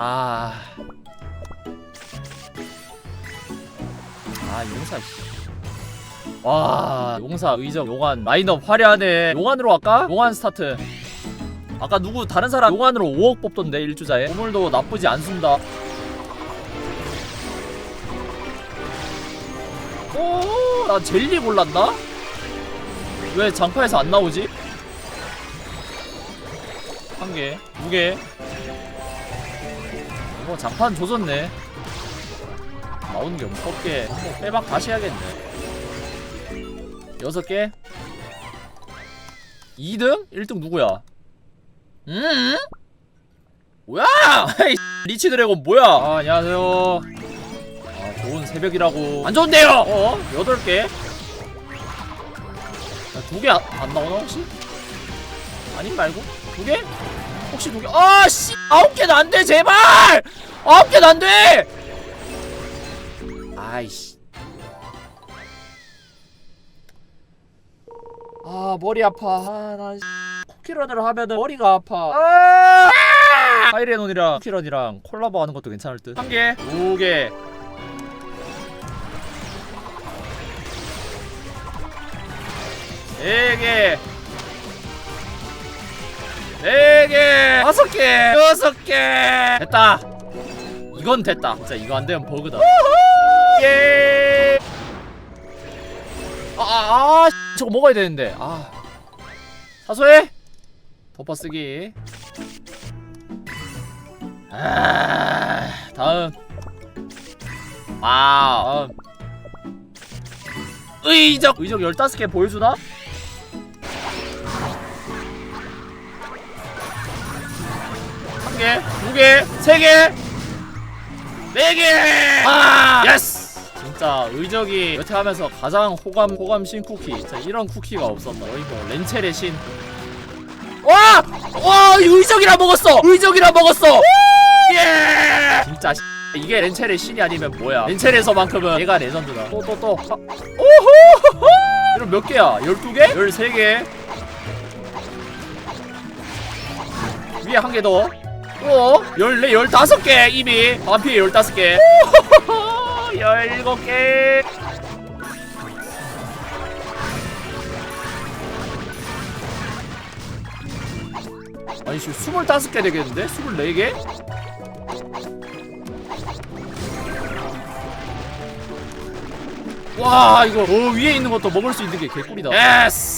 아. 아, 용사, 씨. 와, 용사, 의적, 용환, 라인업 화려하네. 용환으로 할까? 용환 스타트. 아까 누구, 다른 사람 용환으로 5억 뽑던데, 1주자에. 오물도 나쁘지 않습니다. 오, 나 젤리 골랐나? 왜 장파에서 안 나오지? 한 개, 두 개. 뭐 장판 조졌네 나오는 게 무섭게 뭐 빼박 다시 해야겠네 여섯 개 2등? 1등 누구야? 음? 뭐야? 리치 드래곤 뭐야? 아, 안녕하세요 아, 좋은 새벽이라고 안 좋은데요? 어? 8개 두개안 나오나 혹시? 아님 말고? 두 개? 혹시 두 개? 아, 씨! 아홉 개는 안 돼, 제발! 아홉 개는 안 돼! 아이씨. 아, 머리 아파. 아, 나, 씨. 쿠키런을 하면은 머리가 아파. 아! 하이레논이랑 쿠키런이랑 콜라보 하는 것도 괜찮을 듯. 한 개, 두 개. 네 개. 네 개, 다섯 개, 여섯 개. 됐다. 이건 됐다. 진짜 이거 안 되면 버그다. 예. 아, 아, 아, 씨, 저거 먹어야 되는데. 아, 사소해. 덮어쓰기. 아, 다음. 아, 다음. 의적, 의적 15개 보여주나? 한 개, 두 개, 세 개, 네 개. 아, 예스. 진짜 의적이 여태 하면서 가장 호감 호감 신 쿠키. 진짜 이런 쿠키가 없었다. 어이 뭐 렌첼의 신. 와, 와, 이 의적이라 먹었어. 의적이라 먹었어. 예. 진짜 씨, 이게 렌첼의 신이 아니면 뭐야? 렌첼에서만큼은 얘가 레전드다. 또 또 또. 아, 오호. 이런 몇 개야? 12개? 13개? 위에 한 개 더. 또 14, 15개 이미 반피 15개 17개 아니 지금 25개 되겠는데? 24개? 와 이거 어, 위에 있는 것도 먹을 수 있는 게 개꿀이다 예스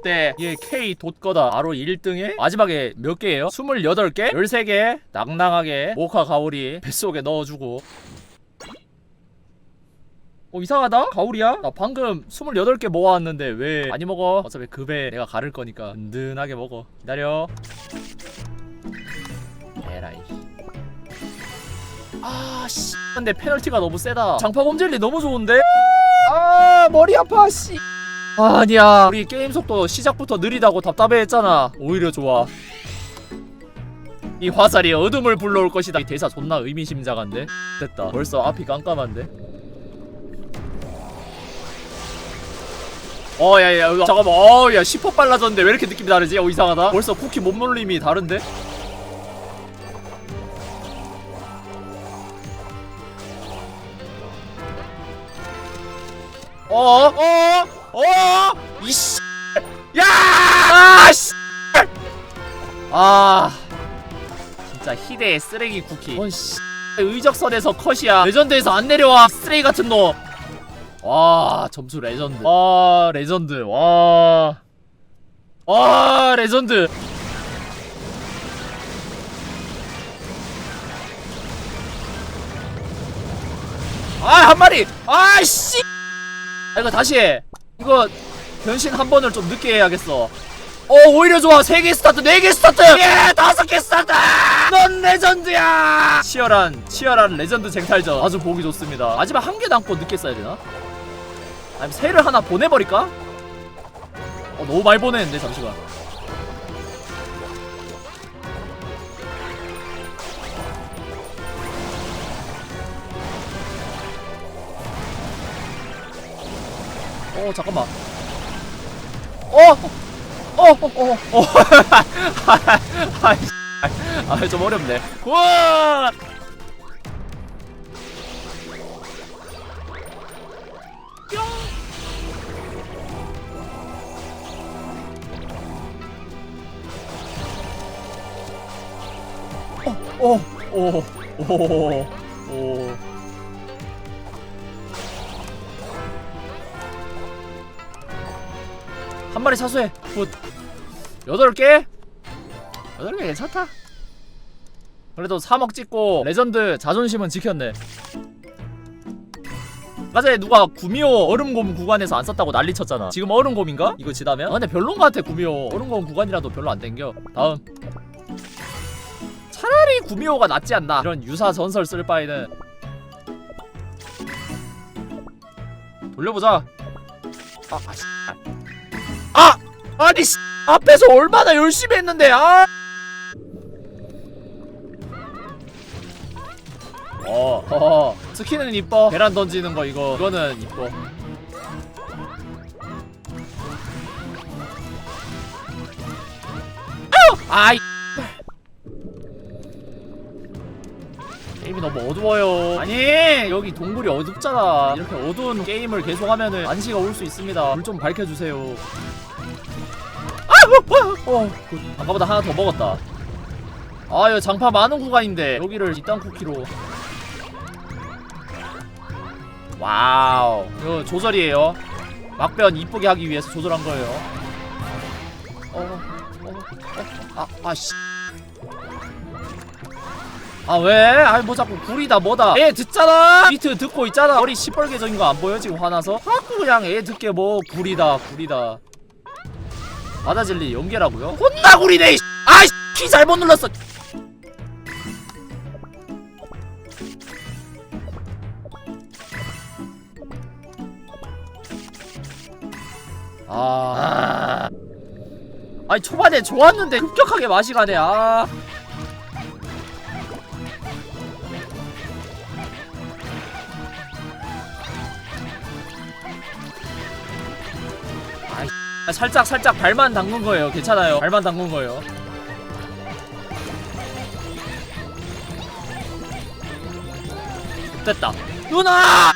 와! 어때? 얘 K 돛거다 바로 1등에 마지막에 몇 개예요? 28개? 13개? 낭낭하게 모카 가오리 뱃속에 넣어주고 어 이상하다? 가오리야? 나 방금 28개 모아왔는데 왜 많이 먹어? 어차피 그배 내가 가를 거니까 든든하게 먹어 기다려 에라이 아씨 근데 페널티가 너무 세다 장파검 젤리 너무 좋은데? 아 머리 아파 씨 아니야 우리 게임 속도 시작부터 느리다고 답답해했잖아 오히려 좋아 이 화살이 어둠을 불러올 것이다 이 대사 존나 의미심장한데 됐다 벌써 앞이 깜깜한데 어 야야 잠깐만 어야 10% 빨라졌는데 왜 이렇게 느낌이 다르지? 어 이상하다 벌써 쿠키 몸놀림이 다른데? 어? 어? 어? 이씨. 야! 아, 씨! 아. 진짜 희대의 쓰레기 쿠키. 뭔 씨. 의적선에서 컷이야. 레전드에서 안 내려와. 쓰레기 같은 놈 와 점수 레전드. 와 레전드. 와. 와, 레전드. 아 한 마리. 아 씨. 아, 이거 다시 해 이거 변신 한 번을 좀 늦게 해야겠어. 어 오히려 좋아. 3개 스타트 4개 스타트! 예 5개 스타트! 넌 레전드야! 치열한 치열한 레전드 쟁탈전. 아주 보기 좋습니다. 마지막 한 개 남고 늦게 써야 되나? 아니면 새를 하나 보내버릴까? 어 너무 많이 보냈는데 잠시만 어 잠깐만 어! 어! 어! 어! 어! 아이씨 아좀 어렵네 굿! 오, 오, 오, 오. 한 마리 사수해. 굿. 여덟 개? 여덟 개 괜찮다. 그래도 3억 찍고 레전드 자존심은 지켰네. 맞아 누가 구미호 얼음곰 구간에서 안 썼다고 난리 쳤잖아. 지금 얼음곰인가? 이거 지다면? 아 근데 별론 것 같아 구미호. 얼음곰 구간이라도 별로 안 땡겨. 다음. 차라리 구미호가 낫지 않나 이런 유사 전설 쓸 바에는 돌려보자 아, 아, 씨. 아! 아니 씨. 앞에서 얼마나 열심히 했는데 아! 어, 어, 스키는 이뻐. 계란 던지는 거 이거, 이거는 이뻐. 아이. 게임이 너무 어두워요. 아니 여기 동굴이 어둡잖아. 이렇게 어두운 게임을 계속하면은 안시가 올 수 있습니다. 불 좀 밝혀주세요. 아, 어, 어, 굿. 아까보다 하나 더 먹었다. 아, 여기 장파 많은 구간인데 여기를 이딴 쿠키로. 와우. 이거 조절이에요. 막변 이쁘게 하기 위해서 조절한 거예요. 어, 어, 어, 아, 아, 씨. 아 왜? 아니 뭐 자꾸 구리다 뭐다 애 듣잖아 비트 듣고 있잖아 머리 시뻘개져인 거 안 보여 지금 화나서? 자꾸 그냥 애 듣게 뭐 구리다 구리다 바다젤리 연계라고요? 혼나 구리네 이씨. 아이 키 잘못 눌렀어. 아... 아니 초반에 좋았는데 급격하게 맛이 가네. 아... 살짝 살짝 발만 담근 거예요. 괜찮아요. 발만 담근 거예요. 됐다. 누나!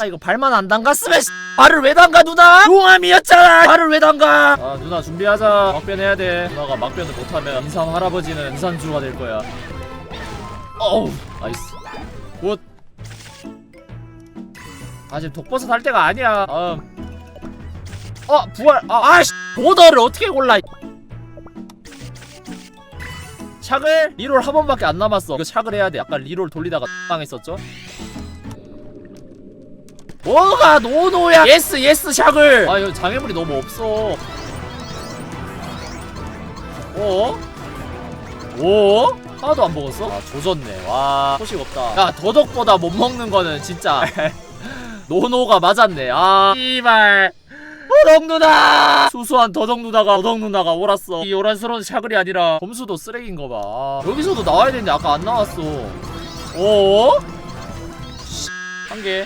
아, 이거 발만 안 담갔으면 씨, 발을 왜 담가 누나? 용암이었잖아. 발을 왜 담가? 아 누나 준비하자. 막변 해야 돼. 누나가 막변을 못하면 인삼 할아버지는 인산주가 될 거야. 어우, 나이스. 굿. 아 지금 독버섯 할 때가 아니야. 다음. 어 부활. 아 아씨. 보더를 어떻게 골라 샥을 리롤 한 번밖에 안 남았어. 이거 샥을 해야 돼. 약간 리롤 돌리다가 당했었죠? 뭐가 노노야? 예스 예스 샥을 아 여기 장애물이 너무 없어. 어? 오? 하나도 안 먹었어? 아 조졌네. 와 소식 없다. 야 더덕보다 못 먹는 거는 진짜 노노가 맞았네. 아 씨발 더덕 누나! 수수한 더덕 누나가 더덕 누나가 옳았어. 이 요란스러운 샤글이 아니라 점수도 쓰레기인 거 봐. 아, 여기서도 나와야 되는데 아까 안 나왔어. 어? 한 개.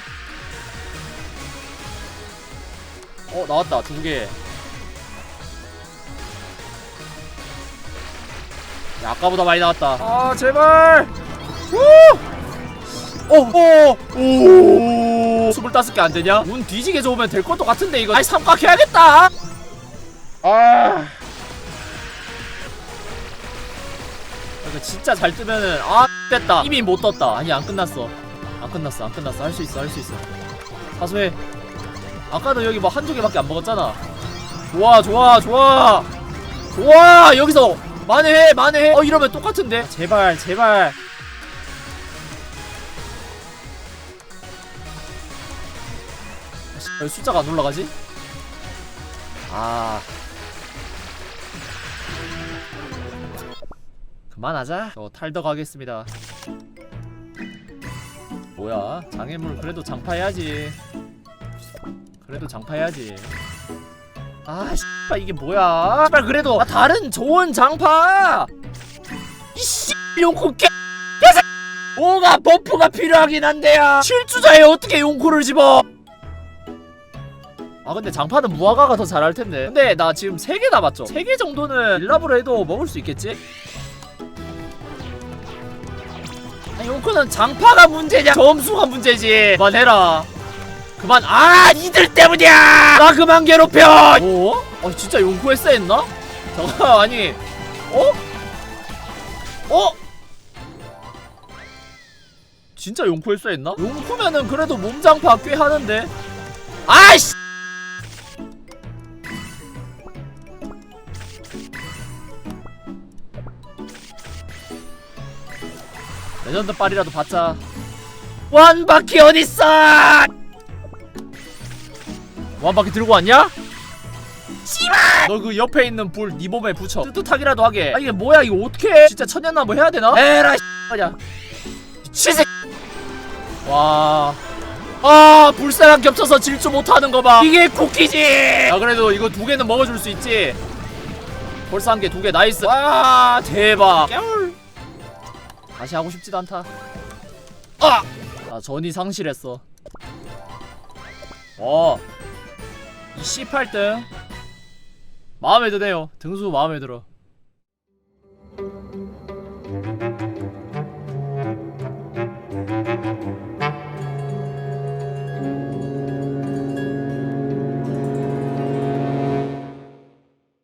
어 나왔다 두 개. 야 아까보다 많이 나왔다. 아 제발. 우! 오! 오! 오! 25개 안 되냐? 운 뒤지게 좋으면 될 것도 같은데 이거. 아이 삼각 해야겠다. 아. 이거 진짜 잘 뜨면은 아 됐다. 이미 못 떴다. 아니 안 끝났어. 안 끝났어. 안 끝났어. 할 수 있어. 할 수 있어. 사소해. 아까도 여기 뭐 한두 개밖에 안 먹었잖아. 좋아, 좋아, 좋아. 좋아. 여기서 만회해, 만회해. 어 이러면 똑같은데. 제발, 제발. 왜 숫자가 안 올라가지? 아. 그만하자. 저 탈덕 하겠습니다. 뭐야? 장애물 그래도 장파해야지. 그래도 장파해야지. 아 씨발 이게 뭐야? 씨발 그래도 아, 다른 좋은 장파! 이씨 용코 개 개새 뭐가 버프가 필요하긴 한데야! 실주자에 어떻게 용코를 집어 아 근데 장파는 무화과가 더 잘할 텐데 근데 나 지금 3개 남았죠 3개 정도는 일랍으로 해도 먹을 수 있겠지? 아니 용코는 장파가 문제냐 점수가 문제지 그만해라 그만 아 니들 때문이야 나 그만 괴롭혀 어? 어 진짜 용코 했어 했나? 잠깐 아니 어? 어? 진짜 용코 했어 했나? 용코면은 그래도 몸장파 꽤 하는데 아이씨 레전드 빨이라도 받자 완바퀴 어딨어 완바퀴 들고 왔냐? 씨발 너 그 옆에 있는 불 네 몸에 붙여 뜨뜻하기라도 하게 아 이게 뭐야 이거 어떻게 진짜 천년나무 해야 되나? 에라 씨발야 미친새 와 아, 불사랑 겹쳐서 질주 못하는 거 봐. 이게 쿠키지. 아, 그래도 이거 두 개는 먹어줄 수 있지. 벌써 한 개, 두 개, 나이스. 와, 대박. 깨울. 다시 하고 싶지도 않다. 아! 나 전이 상실했어. 어. 이 C8등. 마음에 드네요. 등수 마음에 들어.